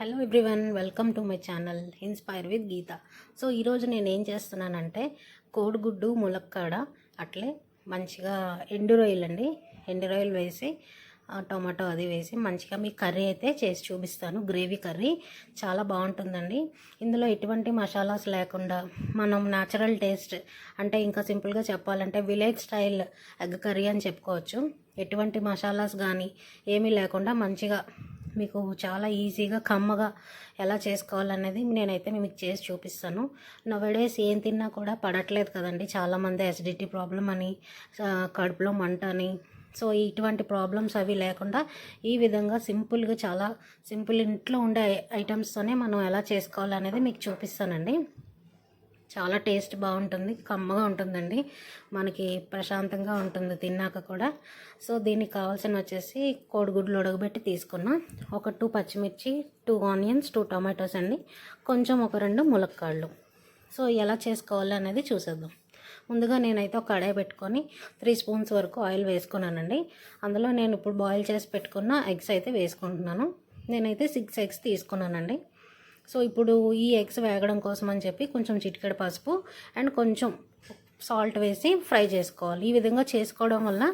Hello everyone welcome to my channel inspire with Geetha. So ఈరోజు నేను ఏం చేస్తున్నానంటే కోడిగుడ్డు ములక్కాడ అట్లే మంచిగా ఎండు రొయ్యలు అండి. ఎండు రొయ్యలు వేసి టొమాటో అది వేసి మంచిగా మీ కర్రీ అయితే చేసి చూపిస్తాను. గ్రేవీ కర్రీ చాలా బాగుంటుందండి. ఇందులో ఎటువంటి మసాలాస్ లేకుండా మనం న్యాచురల్ టేస్ట్ అంటే ఇంకా సింపుల్గా చెప్పాలంటే విలేజ్ స్టైల్ ఎగ్ కర్రీ అని చెప్పుకోవచ్చు. ఎటువంటి మసాలాస్ కానీ ఏమీ లేకుండా మంచిగా మీకు చాలా ఈజీగా కమ్మగా ఎలా చేసుకోవాలనేది నేనైతే మీకు చేసి చూపిస్తాను. నవడేస్ ఏం తిన్నా కూడా పడట్లేదు కదండి. చాలామంది అసిడిటీ ప్రాబ్లం అని కడుపులో మంట అని. సో ఇటువంటి ప్రాబ్లమ్స్ అవి లేకుండా ఈ విధంగా సింపుల్గా చాలా సింపుల్ ఇంట్లో ఉండే ఐటమ్స్తోనే మనం ఎలా చేసుకోవాలనేది మీకు చూపిస్తానండి. చాలా టేస్ట్ బాగుంటుంది కమ్మగా ఉంటుందండి. మనకి ప్రశాంతంగా ఉంటుంది తిన్నాక కూడా. సో దీనికి కావాల్సిన వచ్చేసి కోడిగుడ్లు ఉడకబెట్టి తీసుకున్నాం. ఒక టూ పచ్చిమిర్చి టూ ఆనియన్స్ టూ టమాటోస్ అండి. కొంచెం ఒక రెండు ములక్కాళ్ళు. సో ఎలా చేసుకోవాలి అనేది చూసేద్దాం. ముందుగా నేనైతే ఒక కడాయి పెట్టుకొని త్రీ స్పూన్స్ వరకు ఆయిల్ వేసుకున్నానండి. అందులో నేను ఇప్పుడు బాయిల్ చేసి పెట్టుకున్న ఎగ్స్ అయితే వేసుకుంటున్నాను. నేనైతే సిక్స్ ఎగ్స్ తీసుకున్నానండి. సో ఇప్పుడు ఈ ఎగ్స్ వేగడం కోసం అని చెప్పి కొంచెం చిటికెడ పసుపు అండ్ కొంచెం సాల్ట్ వేసి ఫ్రై చేసుకోవాలి. ఈ విధంగా చేసుకోవడం వల్ల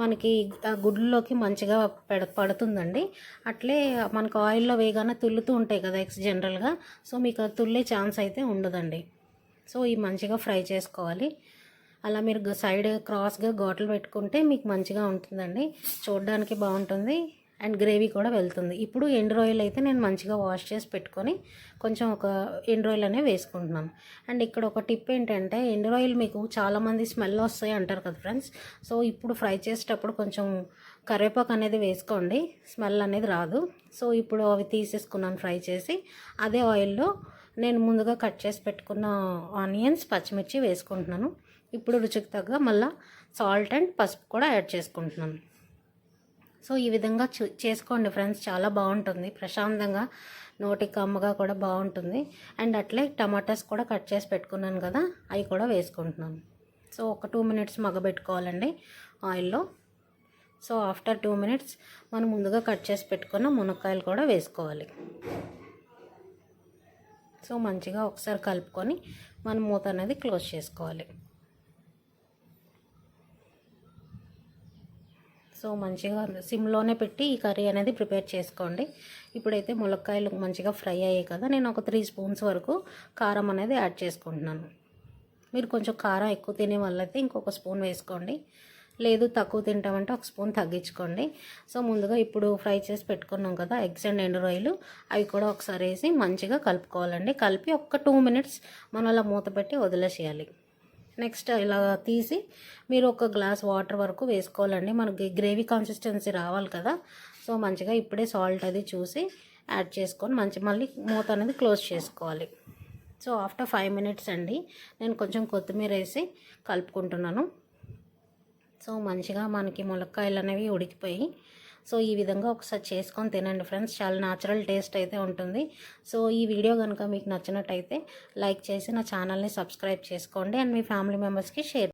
మనకి ఆ గుడ్లలోకి మంచిగా పెడ పడుతుందండి. అట్లే మనకు ఆయిల్లో వేగానే తుల్లుతూ ఉంటాయి కదా ఎగ్స్ జనరల్గా. సో మీకు తుల్లే ఛాన్స్ అయితే ఉండదండి. సో ఈ మంచిగా ఫ్రై చేసుకోవాలి. అలా మీరు సైడ్ క్రాస్గా గోటలు పెట్టుకుంటే మీకు మంచిగా ఉంటుందండి. చూడడానికి బాగుంటుంది. అండ్ గ్రేవీ కూడా వెళ్తుంది. ఇప్పుడు ఎండు రొయ్యలు అయితే నేను మంచిగా వాష్ చేసి పెట్టుకొని కొంచెం ఒక ఎండు రొయ్యలు అనేవి వేసుకుంటున్నాను. అండ్ ఇక్కడ ఒక టిప్ ఏంటంటే ఎండు రొయ్యలు మీకు చాలామంది స్మెల్ వస్తాయి అంటారు కదా ఫ్రెండ్స్. సో ఇప్పుడు ఫ్రై చేసేటప్పుడు కొంచెం కరివేపాకు అనేది వేసుకోండి. స్మెల్ అనేది రాదు. సో ఇప్పుడు అవి తీసేసుకున్నాను ఫ్రై చేసి. అదే ఆయిల్లో నేను ముందుగా కట్ చేసి పెట్టుకున్న ఆనియన్స్ పచ్చిమిర్చి వేసుకుంటున్నాను. ఇప్పుడు రుచికి తగ్గ మళ్ళీ సాల్ట్ అండ్ పసుపు కూడా యాడ్ చేసుకుంటున్నాను. సో ఈ విధంగా చూ- చేసుకోండి ఫ్రెండ్స్. చాలా బాగుంటుంది. ప్రశాంతంగా నోటికి కమ్మగా కూడా బాగుంటుంది. అండ్ అట్లే టమాటాస్ కూడా కట్ చేసి పెట్టుకున్నాను కదా అవి కూడా వేసుకుంటున్నాను. సో ఒక టూ మినిట్స్ మగ్గబెట్టుకోవాలండి ఆయిల్లో. సో ఆఫ్టర్ టూ మినిట్స్ మనం ముందుగా కట్ చేసి పెట్టుకున్న మునక్కాయలు కూడా వేసుకోవాలి. సో మంచిగా ఒకసారి కలుపుకొని మనం మూత అనేది క్లోజ్ చేసుకోవాలి. సో మంచిగా సిమ్లోనే పెట్టి ఈ కర్రీ అనేది ప్రిపేర్ చేసుకోండి. ఇప్పుడైతే ములక్కాయలు మంచిగా ఫ్రై అయ్యాయి కదా నేను ఒక త్రీ స్పూన్స్ వరకు కారం అనేది యాడ్ చేసుకుంటున్నాను. మీరు కొంచెం కారం ఎక్కువ తినే వాళ్ళైతే ఇంకొక స్పూన్ వేసుకోండి. లేదు తక్కువ తింటామంటే ఒక స్పూన్ తగ్గించుకోండి. సో ముందుగా ఇప్పుడు ఫ్రై చేసి పెట్టుకున్నాం కదా ఎగ్స్ అండ్ ఎండు రొయ్యలు అవి కూడా ఒకసారి వేసి మంచిగా కలుపుకోవాలండి. కలిపి ఒక్క టూ మినిట్స్ మనం అలా మూత పెట్టి వదిలేసేయాలి. నెక్స్ట్ ఇలా తీసి మీరు ఒక గ్లాస్ వాటర్ వరకు వేసుకోవాలండి. మనకి గ్రేవీ కన్సిస్టెన్సీ రావాలి కదా. సో మంచిగా ఇప్పుడే సాల్ట్ అది చూసి యాడ్ చేసుకొని మంచి మళ్ళీ మూత అనేది క్లోజ్ చేసుకోవాలి. సో ఆఫ్టర్ ఫైవ్ మినిట్స్ అండి. నేను కొంచెం కొత్తిమీర వేసి కలుపుకుంటున్నాను. సో మంచిగా మనకి ములక్కాయలు అనేవి ఉడికిపోయి సో ఈ విధంగా ఒకసారి చేసుకొని తినండి ఫ్రెండ్స్. చాలా న్యాచురల్ టేస్ట్ అయితే ఉంటుంది. సో ఈ వీడియో కనుక మీకు నచ్చినట్టయితే లైక్ చేసి నా ఛానల్ని సబ్స్క్రైబ్ చేసుకోండి. అండ్ మీ ఫ్యామిలీ మెంబర్స్కి షేర్